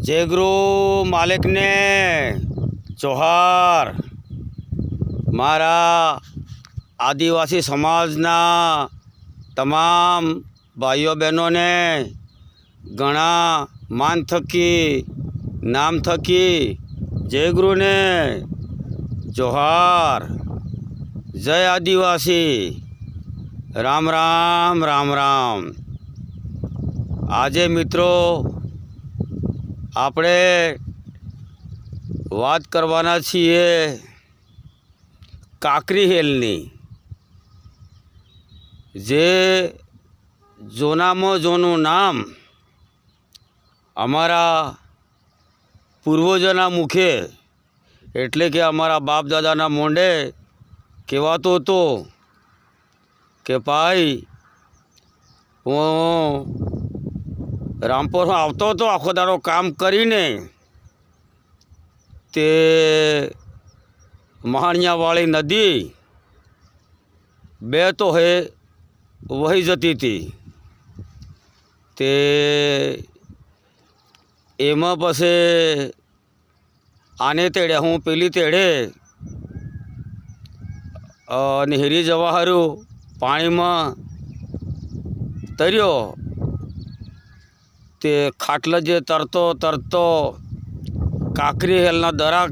જય ગુરુ માલિકને જોહાર. મારા આદિવાસી સમાજના તમામ ભાઈઓ બહેનોને ઘણા માન થકી નામ થકી જય ગુરુને જોહાર. જય આદિવાસી. રામ રામ રામ રામ. આજે મિત્રો આપણે વાત કરવાના છીએ કાકરી હેલની, જે જોનામાં જોનું નામ અમારા પૂર્વજોના મુખે, એટલે કે અમારા બાપ દાદાના મોંડે કહેવાતો હતો કે, ભાઈ, હું રામપુરમાં આવતો હતો આખો દાડો કામ કરીને તે મહાણિયાવાળી નદી બે તો હે વહી જતી હતી. તે એમાં પછી આને તેડે, હું પેલી તેડે નિહરી હારું પાણીમાં તર્યો. તે ખાટલો જે તરતો તરતો કાકરી હેલના દરા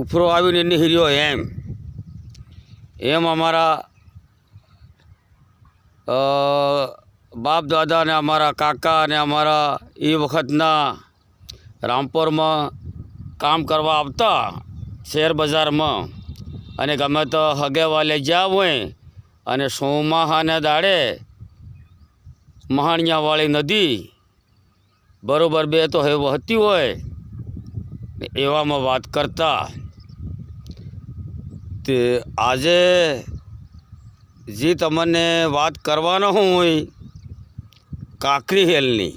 ઉફરો આવીને નીહર્યો એમ. એમ અમારા બાપ દાદા ને અમારા કાકા અને અમારા એ વખતના રામપુરમાં કામ કરવા આવતા શેર બજારમાં. અને ગમે તો હગે વાલે જ્યાં હોય અને સોમાહાને દાડે મહાણિયાવાળી નદી બરોબર બે તો હવે વહતી હોય. એવામાં વાત કરતા. તે આજે જે તમને વાત કરવાનો હોય, કાકરી હેલની.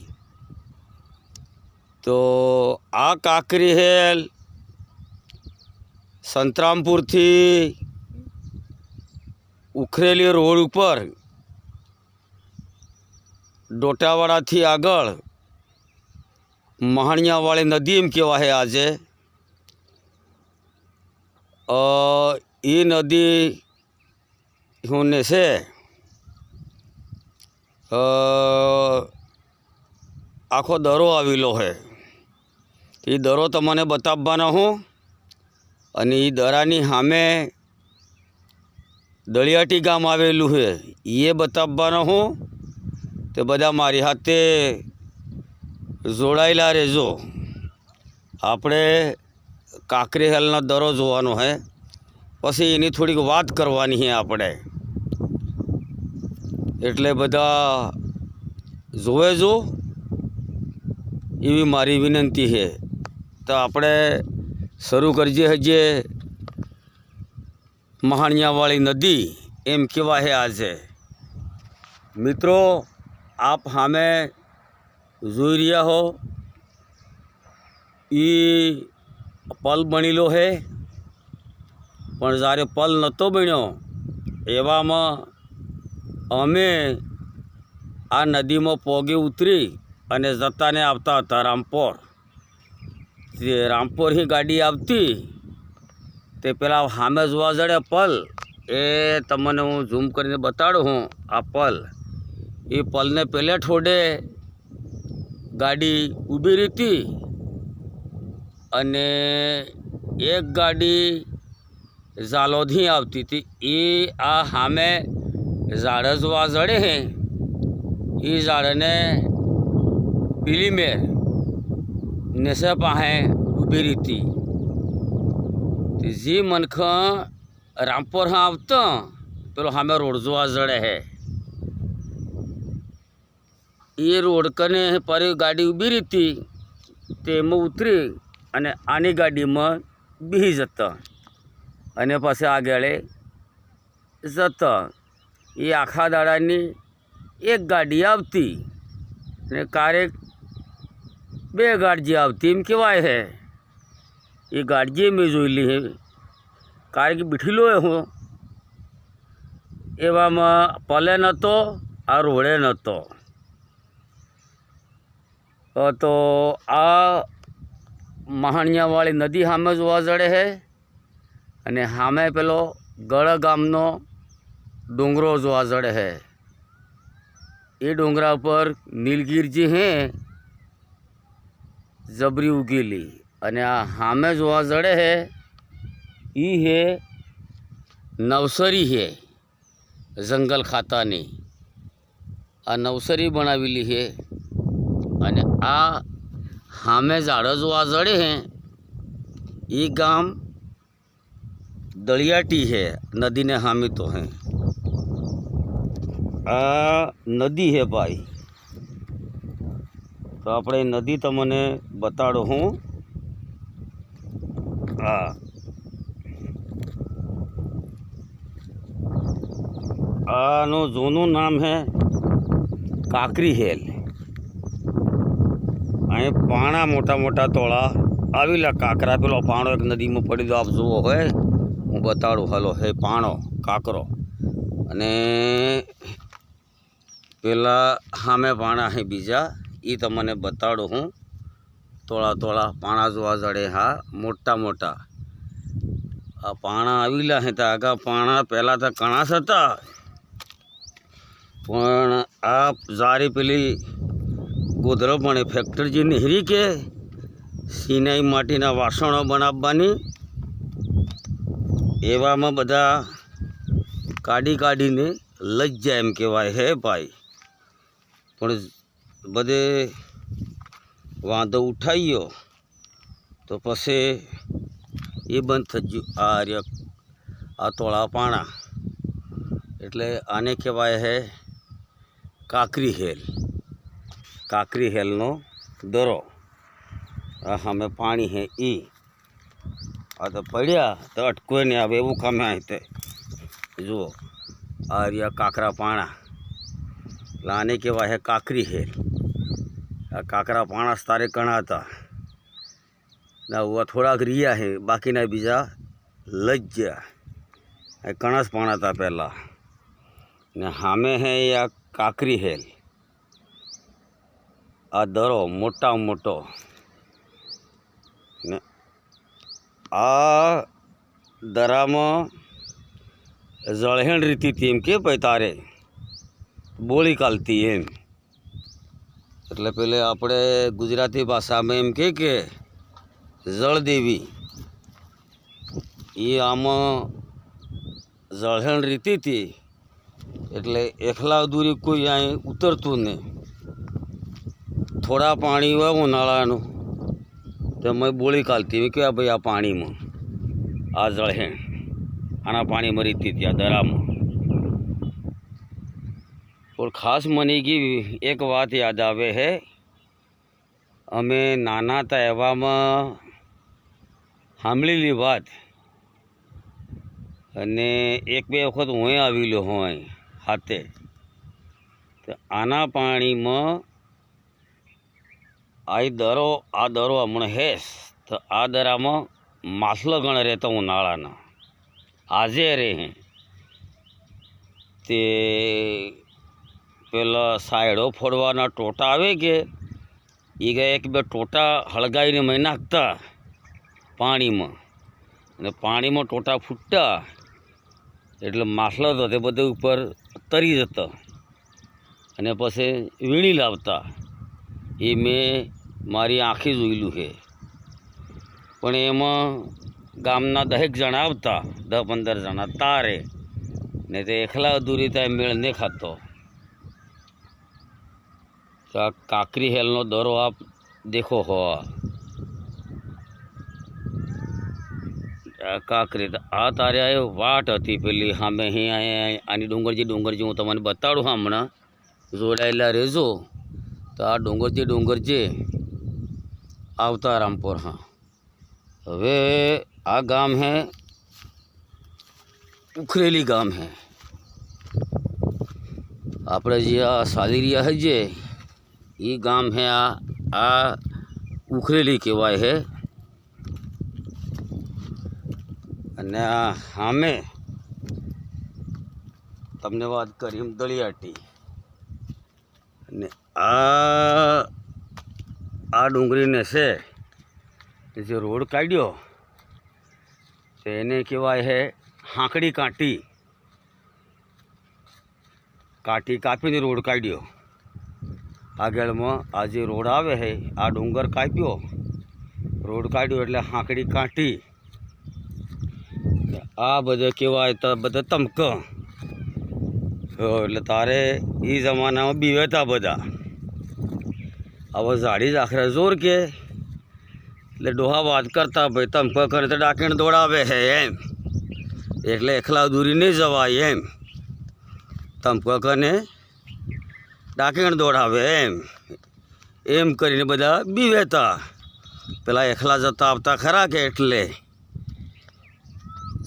તો આ કાકરી હેલ સંતરામપુરથી ઉખરેલી રોડ ઉપર, ડોટાવાડાથી આગળ મહાણિયાવાળી નદી એમ કહેવાય આજે. એ નદી હુંને છે. આખો દરો આવેલો છે એ દરો તમને બતાવવાનો હું. અને એ દરાની સામે દળિયાટી ગામ આવેલું છે એ બતાવવાનો હું. તે બધા મારી હાથે જોડાયેલા રહેજો. આપણે કાંકરી હેલનો દરો જોવાનો હે. પછી એની થોડીક વાત કરવાની છે આપણે. એટલે બધા જોવે જો. એવી મારી વિનંતી છે તો આપણે શરૂ કરજે હજે મહાણિયાવાળી નદી એમ કહેવાય છે આજે. મિત્રો, આપ સામે જોઈ રહ્યા હો. એ પલ બનેલો છે પણ જ્યારે પલ નહોતો બન્યો, એવામાં અમે આ નદીમાં પોગે ઉતરી અને જતાને આવતા હતા રામપોર. તે રામપોરની ગાડી આવતી, તે પેલા સામે જોવા જડે પલ. એ તમને હું ઝૂમ કરીને બતાડું હું, આ પલ. એ પલને પહેલે ઠોડે ગાડી ઊભી રહેતી અને એક ગાડી ઝાલોથી આવતી હતી. એ આ સામે ઝાડ જોવા જડે હે. એ ઝાડને પીલી મેર નેસે પાસે ઊભી રહેતી. જે મનખ રામપુર હા આવતો, પેલો સામે રોડ જોવા જડે હે. એ રોડ કને પર ગાડી ઊભી રહી તેમાં ઉતરી અને આની ગાડીમાં બેસી જતા. અને પછી આગળ જતા. એ આખા દાડાની એક ગાડી આવતી અને ક્યારેક બે ગાડી આવતી. એમ કહેવાય હે. એ ગાડી મેં જોયેલી હે. કારણ કે બેઠેલો હું. એવામાં પલે નહોતો, આ રોડે નહોતો. તો આ મહાણિયાવાળી નદી સામે જોવા જડે છે અને સામે પેલો ગળ ગામનો ડુંગરો જોવા જડે છે. એ ડુંગરા પર નીલગીરજી હે, જબરી ઉગેલી અને આ સામે જોવા જડે છે એ હે નવસરી હે જંગલ ખાતાની. આ નવસરી બનાવેલી છે અને આ સામે ઝાડો જોવા જડે હે. એ ગામ દળિયાટી હે, નદીને હામી તો હે. આ નદી હે ભાઈ. તો આપણે નદી તમને બતાડો હું. હા. આનું જૂનું નામ હે કાકરી હેલ. અહીં પાણા મોટા મોટા તોળા આવેલા કાકરા. પેલો પાણો એક નદીમાં પડી દો આપ જુઓ હોય હું બતાડું, હલો, હે, પાણો, કાકરો. અને પેલા સામે પાણા અહીં બીજા. એ તમને બતાડું હું. તોળા તોળા પાણા જોવા જડે હા, મોટા મોટા. આ પાણા આવેલા હે, તો આગા પાણા પહેલાં તો કણાસ હતા. પણ આ જારી પેલી ગોધરાપણે ફેક્ટરી નીહરી કે સિનાઈ માટીના વાસણો બનાવવાની. એવામાં બધા કાઢી કાઢીને લજ્જા એમ કહેવાય હે ભાઈ. પણ બધે વાંધો ઉઠાવ્યો તો પછી એ બંધ થઈ ગયું. આ રહ્યો આ તોળા પાણા. એટલે આને કહેવાય હે કાકરી હેલ કાકરી હેલનો દરો. સામે પાણી હે ઈ. આ તો પડ્યા, તો અટકોય નહીં આવે એવું કામે અહીં તે. જુઓ, આ રહ્યા કાકરા પાણા. લાને કેવા હે કાકરી હેલ. આ કાકરા પાણા તારે ઘણા હતા. ના હુआ થોડાક રહ્યા હે, બાકીના બીજા લજ્યા એ કણસ પાણા હતા પહેલાં. ને સામે હે આ કાકરી હેલ. આ દરો મોટા મોટો. ને આ દરામાં જળહેણ રીતિથી એમ કે ભાઈ તારે બોળી કાલતી એમ. એટલે પેલે આપણે ગુજરાતી ભાષામાં એમ કે કે જળદેવી. એ આમાં જળહેણ રીતિથી એટલે એકલા દૂરી કોઈ અહીં ઉતરતું નહીં. થોડા પાણી હોય ઉનાળાનું. તો મેં બોળી કાઢતી, મેં કહેવાય ભાઈ આ પાણીમાં, આ જળહેણ આના પાણીમાં રીતી ત્યાં દરામાં. પણ ખાસ મને ગઈ એક વાત યાદ આવે હે, અમે નાના હતા એવામાં સાંભળેલી વાત. અને એક બે વખત હું આવેલો હોય, હાથે. તો આના પાણીમાં આ દરો આ દરો હમણાં હેસ તો આ દરામાં માછલો ગણ રહેતો નાળાના. આજે રહે. હે તે પેલા સાયડો ફોડવાના ટોટા આવે કે? એ ગયા એક બે ટોટા હળગાવીને મેં નાખતા પાણીમાં. અને પાણીમાં ટોટા ફૂટતા. એટલે માછલો હતો તે બધે ઉપર તરી જતો. અને પછી વીણી લાવતા. એ મેં મારી આંખે જોયેલું છે. પણ એમાં ગામના દહેક જણા આવતા દસ પંદર જણા તારે, ને તે એકલા અધૂરી ત્યાં મેળ નહીં ખાતો. તો આ કાકરી હેલનો દરો આપ દેખો હો. આ. આ કાકરી આ તારે આ વાટ હતી પેલી સામે અહીં આની ડુંગરજી ડુંગરજી, હું તમને બતાડું હમણાં. જોડાયેલા રહેજો. તો આ ડુંગરજી ડુંગરજી આવતા રામપુર, હા. હવે આ ગામ હે, ઉખરેલી ગામ હે. આપણે જે આ સાદરિયા હે જે એ ગામ હે આ આ ઉખરેલી કહેવાય હે. અને આ સામે તમને વાત કરી દળિયાટી. અને આ આ ડુંગળીને છે જે રોડ કાઢ્યો, તો એને કહેવાય છે હાંકડી કાંટી. કાંટી કાપીને રોડ કાઢ્યો. આગળમાં આ જે રોડ આવે છે, આ ડુંગર કાપ્યો. રોડ કાઢ્યો એટલે હાંકડી કાંટી. આ બધે કહેવાય તો બધા તમક એટલે તારે એ જમાનામાં બીવેતા બધા. હવે ઝાડી જ આખરે જોર કે. એટલે ડોહા વાત કરતા ભાઈ તમક કરે તો ડાકીણ દોડાવે હે એમ. એટલે એકલા દૂરી નહીં જવાય એમ. તમક કને ડાકીણ દોડાવે એમ. એમ કરીને બધા બીવેતા. પેલા એકલા જતા આવતા ખરા કે એટલે.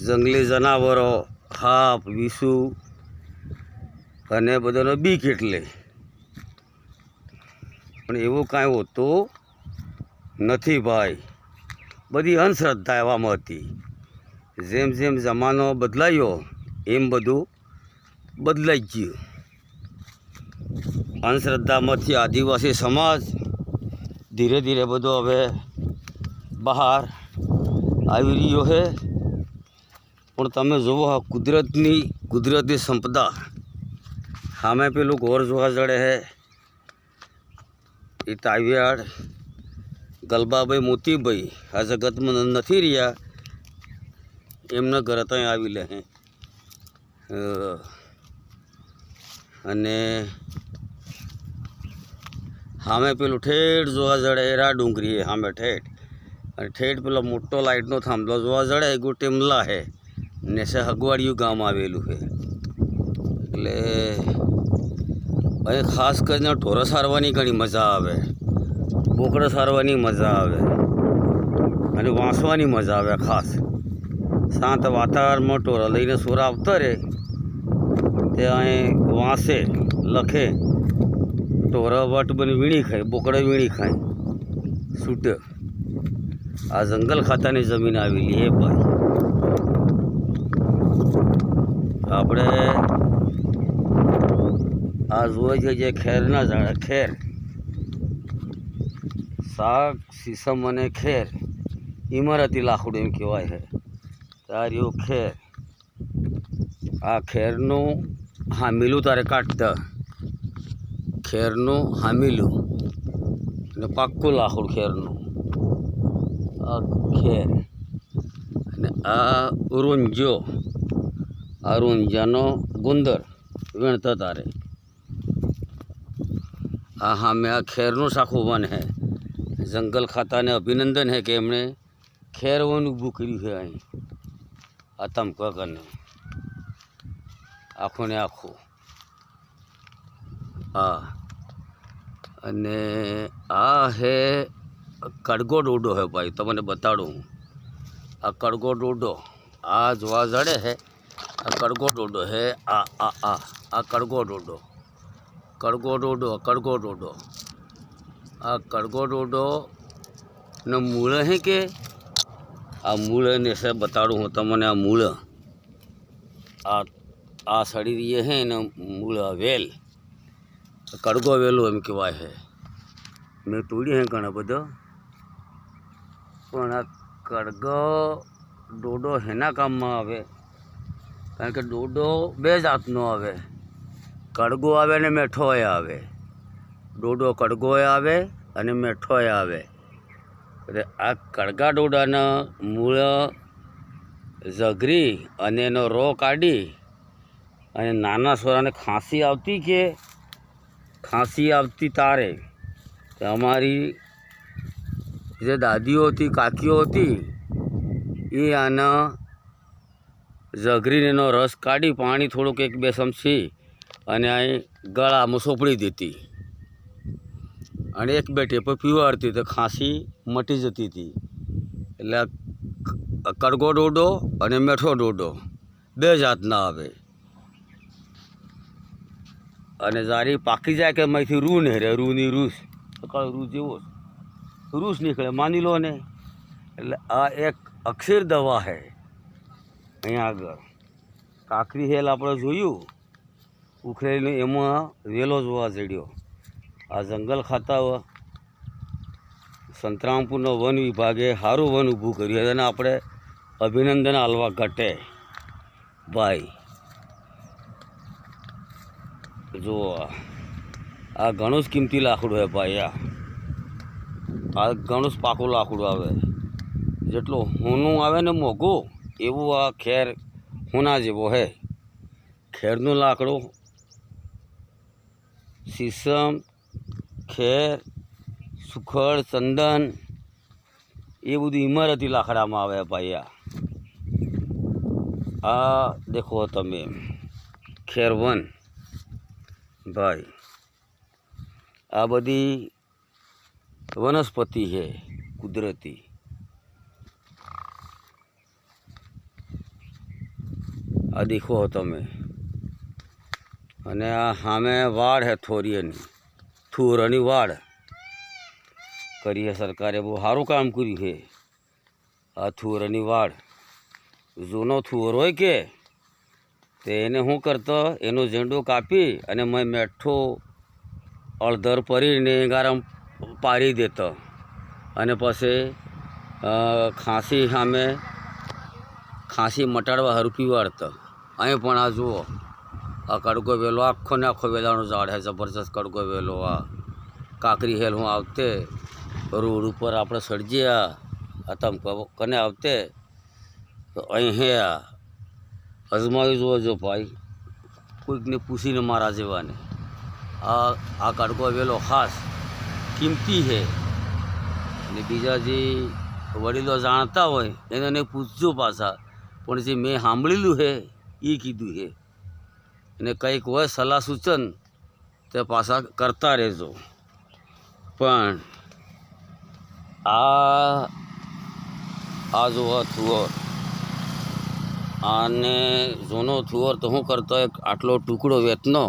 જંગલી જનાવરો, હાપ, વિસુ અને બધાનો બીક એટલે. પણ એવું કાંઈ હોતું નથી ભાઈ. બધી અંધશ્રદ્ધા એવામાં હતી. જેમ જેમ જમાનો બદલાયો, એમ બધું બદલાઈ ગયું. અંધશ્રદ્ધામાંથી આદિવાસી સમાજ ધીરે ધીરે બધો હવે બહાર આવી રહ્યો છે. પણ તમે જુઓ આ કુદરતની કુદરતી સંપદા. સામે પેલું ઘોર જોવા જડે છે. એ તાવિયાડ ગલબાભાઈ મોતીભાઈ આ જગતમાં નથી રહ્યા. એમના ઘરે ત્યાં આવી લે અને સામે પેલું ઠેઠ જોવા જડે, એરા ડુંગરી સામે ઠેઠ. અને ઠેઠ પેલો મોટો લાઇટનો થાંભલો જોવા જડે, એ ગુટેમલા હે. ને સે હગવાડિયું ગામ આવેલું છે એટલે અહીં ખાસ કરીને ઢોરો સારવાની ઘણી મજા આવે. બોકડો સારવાની મજા આવે. અને વાંસવાની મજા આવે ખાસ. શાંત વાતાવરણમાં ઢોરો લઈને સુર આવતો રહે. તે અહીં વાંસે, લખે. ઢોરો વટ બની વીણી ખાય, બોકડો વીણી ખાય. છૂટે. આ જંગલ ખાતાની જમીન આવેલી એ ભાઈ. આપણે આ જોઈ છે જે ખેરના ઝાડ ખેર. શાક સીસમ અને ખેર. ઇમારતી લાકડું એમ કહેવાય છે. તાર્યું ખેર. આ ખેરનું હામીલું તારે કાઢતા ખેરનું હામીલું. અને પાક્કું લાકડું ખેરનું. આ ખેર. અને આ રૂંજો આ રૂંજાનો ગુંદર. વીણતા તારે. આ મેં આ ખેરનું શાખું વન હે. જંગલ ખાતાને અભિનંદન હે કે એમણે ખેર વન ઊભું કર્યું છે અહીં. આ તમ કરીને આખું ને આખું. હા અને આ હે કડગો ડોડો હે ભાઈ, તમને બતાડું હું. આ કડગો ડોડો આ જોવા જડે હે. આ કડગો ડોડો હે. આ આ આ આ કડગો ડોડો. કડગો ડોડો કડગો ડોડો આ કડગો ડોડો ને મૂળ હે કે? આ મૂળ ને સે બતાડું હું તમને આ મૂળ. આ આ સડી રહી હે ને મૂળ વેલ. કડગો વેલો એમ કહેવાય છે મેં તોડી હે ઘણો બધો. પણ આ કડગો ડોડો હેના કામમાં આવે? કારણ કે ડોડો બે જાતનો આવે. કડગો આવે ને મેઠોય આવે. ડોડો કડગોય આવે અને મેઠોય આવે. એટલે આ કડગા ડોડાના મૂળ ઝઘરી અને એનો રો કાઢી અને નાના છોરાને ખાંસી આવતી કે ખાંસી આવતી તારે? અમારી જે દાદીઓ હતી, કાકીઓ હતી, એ આના ઝઘરીને એનો રસ કાઢી પાણી થોડુંક એક બે ચમચી અને અહીં ગળામાં સોંપડી દેતી અને એક બેટી પર પીવાડતી તો ખાંસી મટી જતી હતી. એટલે કડગો ડોડો અને મેઠો ડોડો બે જાતના આવે. અને જારી પાકી જાય કે એમાંથી રૂ નીકળે રૂની રૂસ. રૂ જેવો રૂસ નીકળે, માની લો ને. એટલે આ એક અક્ષર દવા છે અહીંયા આગળ. કાકરી હેલ આપણે જોયું. ઉખરેલીનું એમાં વેલો જોવા ચડ્યો. આ જંગલ ખાતા સંતરામપુરનો વન વિભાગે સારું વન ઊભું કર્યું. અને આપણે અભિનંદન આલવા ઘટે. ભાઈ, જુઓ, આ ઘણું જ કિંમતી લાકડું હે ભાઈ, આ. આ ઘણું જ પાકું લાકડું આવે. જેટલું હોનું આવે ને મોઘું, એવું આ ખેર હોના જેવો હે. ખેરનું લાકડું સીસમ ખેર સુખડ ચંદન એ બધું ઇમારતી લાકડામાં આવે ભાઈ આ દેખો તમે ખેરવન ભાઈ આ બધી વનસ્પતિ છે કુદરતી આ દેખો તમે અને આ સામે વાડ હે થોરિયાની. થુરની વાડ કરીએ સરકારે બહુ સારું કામ કર્યું છે આ થુરની વાડ જૂનો થુવર હોય કે, તે એને શું કરતો, એનો ઝેંડો કાપી અને મેં મેઠો અડધર પરીને ગારમ પાડી દેતો. અને પછી ખાંસી સામે ખાંસી મટાડવા હરકી વાળતો અહીં પણ આ જુઓ. આ કડકો વેલો આખો ને આખો વેલાનો ઝાડ હે જબરજસ્ત કડકો વેલો આ કાકરી હેલ હું આવતે રોડ ઉપર આપણે સર્જ્યા આ તમ કને આવતે તો અહીં હે આ અજમાવી જો ભાઈ કોઈકને પૂછીને મારા જેવાને આ આ કડકો વેલો ખાસ કિંમતી છે અને બીજા જે વડીલો જાણતા હોય એને પૂછજો પાછા પણ જે મેં સાંભળેલું છે એ કીધું છે અને કંઈક હોય સલાહ સૂચન, તે પાછા કરતા રહેજો. પણ આ આ જો થુવર, આને જૂનો થુવર તો હું કરતો એક આટલો ટુકડો વેતનો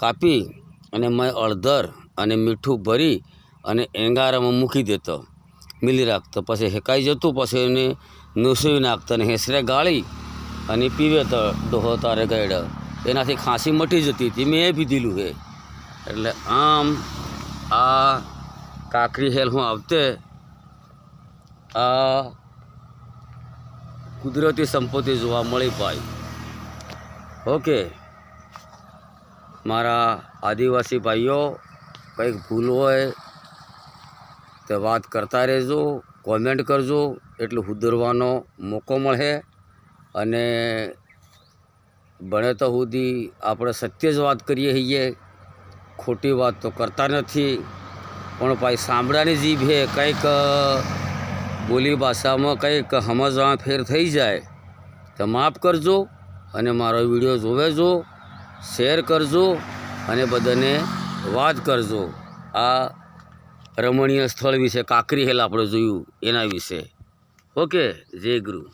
કાપી અને મેં અડધર અને મીઠું ભરી અને એંગારામાં મૂકી દેતો. મિલી રાખતો, પછી હેકાઈ જતું, પછી એને નુસવી નાખતો અને હેસરે ગાળી અને પીવે તો ડોહો તારે ગયડા. એનાથી ખાંસી મટી જતી હતી, મેં એ પીધેલું છે. એટલે આમ આ કાકરી હેલ હું આવતે, આ કુદરતી સંપત્તિ જોવા મળી ભાઈ ઓકે. મારા આદિવાસી ભાઈઓ, કંઈક ભૂલ હોય તે વાત કરતા રહેજો, કોમેન્ટ કરજો, એટલે સુધરવાનો મોકો મળે અને બને તો સુધી આપણે સત્ય જ વાત કરીએ છીએ ખોટી વાત તો કરતા નથી. પણ ભાઈ સાંભળાની જીભ કંઈક બોલી ભાષામાં કંઈક સમજવામાં ફેર થઈ જાય. તો માફ કરજો અને મારો વીડિયો જોવેજો શેર કરજો અને બધાને વાત કરજો. આ રમણીય સ્થળ વિશે કાકરી હેલ આપણે જોયું એના વિશે. ઓકે, જય ગુરુ.